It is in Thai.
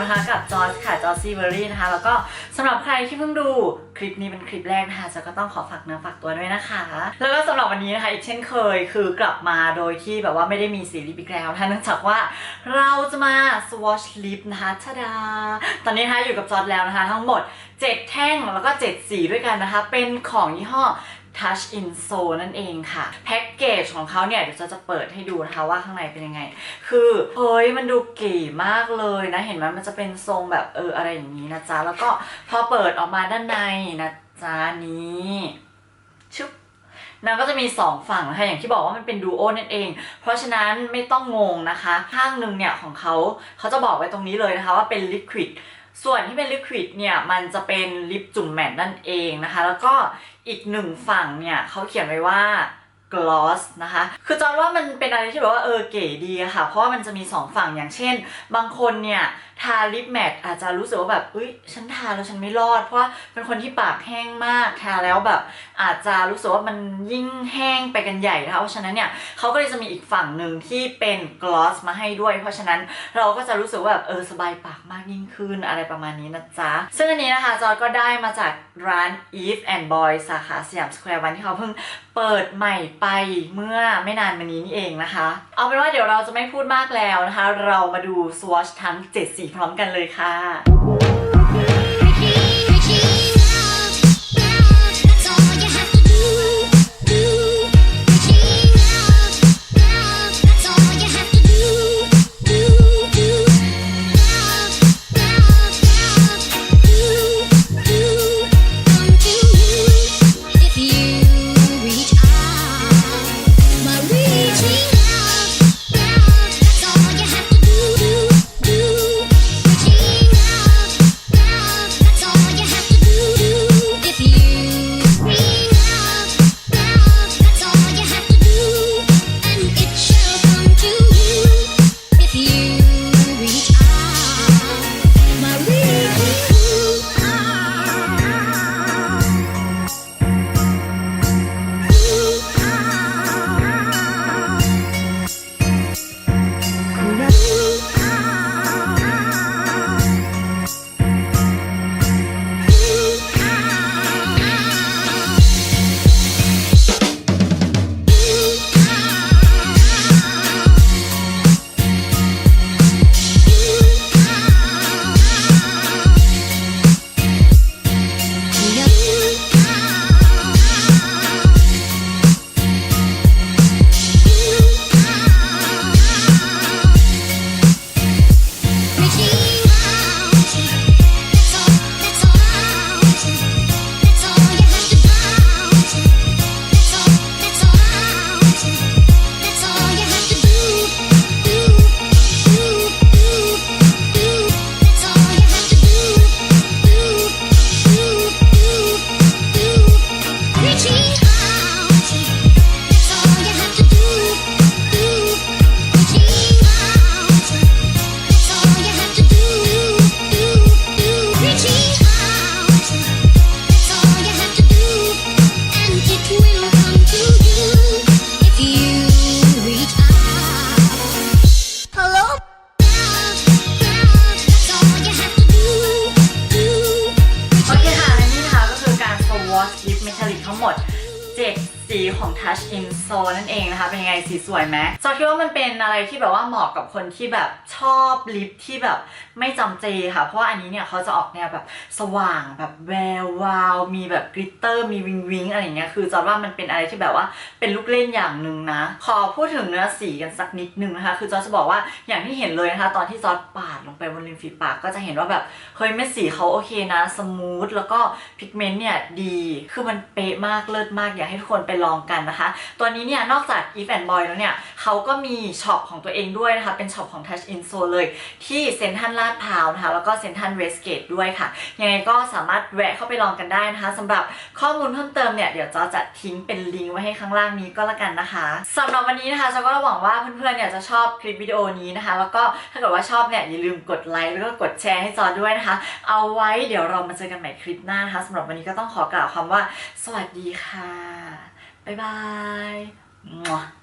กันอีกแล้วนะคะ กับจอร์จค่ะจอร์จซีเบอรี่นะคะ แล้วก็สำหรับใครที่เพิ่งดูคลิปนี้เป็นคลิปแรกนะคะจอก็ต้องขอฝากเนื้อฝากตัวด้วยนะคะ แล้วก็สำหรับวันนี้นะคะ อีกเช่นเคยคือกลับมาโดยที่แบบว่าไม่ได้มีสีลิปอีกแล้วนะคะเนื่องจากว่าเราจะมา swatch lip นะคะทะดา ตอนนี้นะคะอยู่กับจอร์จแล้วนะคะ ทั้งหมด 7 แท่งแล้วก็ 7 สีด้วยกันนะคะ เป็นของยี่ห้อ Touch in So นั่นเองค่ะ แพ็กเกจของเขาเนี่ย เดี๋ยวจะจะเปิดให้ดูนะคะว่าข้างในเป็นยังไง คือเฮ้ยมันดูเก๋มากเลยนะ เห็นไหมมันจะเป็นทรงแบบเอออะไรอย่างนี้นะจ๊ะ แล้วก็พอเปิดออกมาด้านในนะจ๊ะนี้ชุบนางก็จะมี 2 ฝั่งนะคะอย่างที่บอกว่ามันเป็นดูโอนั่นเอง เพราะฉะนั้นไม่ต้องงงนะคะ ข้างหนึ่งเนี่ยของเขาเขาจะบอกไว้ตรงนี้เลยนะคะว่าเป็นลิควิด ส่วนที่เป็นลิควิดเนี่ยมันจะเป็นลิปจุ่มแมตต์นั่นเองนะคะ แล้วก็อีกหนึ่งฝั่งเนี่ยเขาเขียนไว้ว่า gloss นะคะ คือจอนว่ามันเป็นอะไรที่แบบว่าเออเก๋ดีค่ะ เพราะว่ามันจะมีสองฝั่งอย่างเช่น บางคนเนี่ย ทาลิปแมตต์อาจจะรู้สึกว่าแบบเอ้ยฉันทาแล้วฉันไม่รอด เพราะว่าเป็นคนที่ปากแห้งมากทาแล้วแบบ อาจจะรู้สึกว่ามันยิ่งแห้งไปกันใหญ่นะคะเพราะฉะนั้นเนี่ยเขาก็เลยจะมีอีกฝั่งหนึ่งที่เป็นกลอสมาให้ด้วย เพราะฉะนั้นเราก็จะรู้สึกว่าแบบเออสบายปากมากยิ่งขึ้นอะไรประมาณนี้นะจ๊ะ ซึ่งอันนี้นะคะจอยก็ได้มาจากร้าน Eve and Boy สาขาสยามสแควร์วันที่เขาเพิ่งเปิดใหม่ไปเมื่อไม่นานมานี้นี่เองนะคะ เอาเป็นว่าเดี๋ยวเราจะไม่พูดมากแล้วนะคะ เรามาดูสวอชทั้ง 7 สีพร้อมกันเลยค่ะ して สีของ Touch in So นั่นเองนะคะ เป็นยังไงสีสวยไหมจอคิดว่ามันเป็นอะไรที่แบบว่าเหมาะกับคนที่แบบชอบลิปที่แบบไม่จำเจค่ะ เพราะว่าอันนี้เนี่ยเขาจะออกแนวแบบสว่างแบบแวววาว มีแบบกริตเตอร์ มีวิงวิงอะไรอย่างเงี้ย คือจอว่ามันเป็นอะไรที่แบบว่าเป็นลูกเล่นอย่างหนึ่งนะ ขอพูดถึงเนื้อสีกันสักนิดนึงนะคะ คือจอจะบอกว่าอย่างที่เห็นเลยนะคะ ตอนที่จอปาดลงไปบนริมฝีปากก็จะเห็นว่าแบบเฮ้ยเม็ดสีเขาโอเคนะ สมูท แล้วก็พิกเมนต์เนี่ยดี คือมันเป๊ะมาก เลิศมาก อยากให้ทุกคนไปลองกันนะคะ ตัวนี้เนี่ยนอกจาก Eve and Boy แล้วเนี่ยเขาก็มีช็อปของตัวเองด้วยนะคะ เป็นช็อปของ Touch in So เลย ที่เซ็นทรัลลาดพร้าวนะคะ แล้วก็เซ็นทรัลเวสเกตด้วยค่ะ ยังไงก็สามารถแวะเข้าไปลองกันได้นะคะสำหรับข้อมูลเพิ่มเติมเนี่ยเดี๋ยวจอจะทิ้งเป็นลิงก์ไว้ให้ข้างล่างนี้ก็แล้วกันนะคะสำหรับวันนี้นะคะจอก็หวังว่าเพื่อนๆเนี่ยจะชอบคลิปวิดีโอนี้นะคะ แล้วก็ถ้าเกิดว่าชอบเนี่ยอย่าลืมกดไลค์แล้วก็กดแชร์ให้จอด้วยนะคะ เอาไว้เดี๋ยวเรามาเจอกันใหม่คลิปหน้านะคะสำหรับวันนี้ก็ต้องขอกล่าวคำว่า สวัสดีค่ะ บ๊ายบาย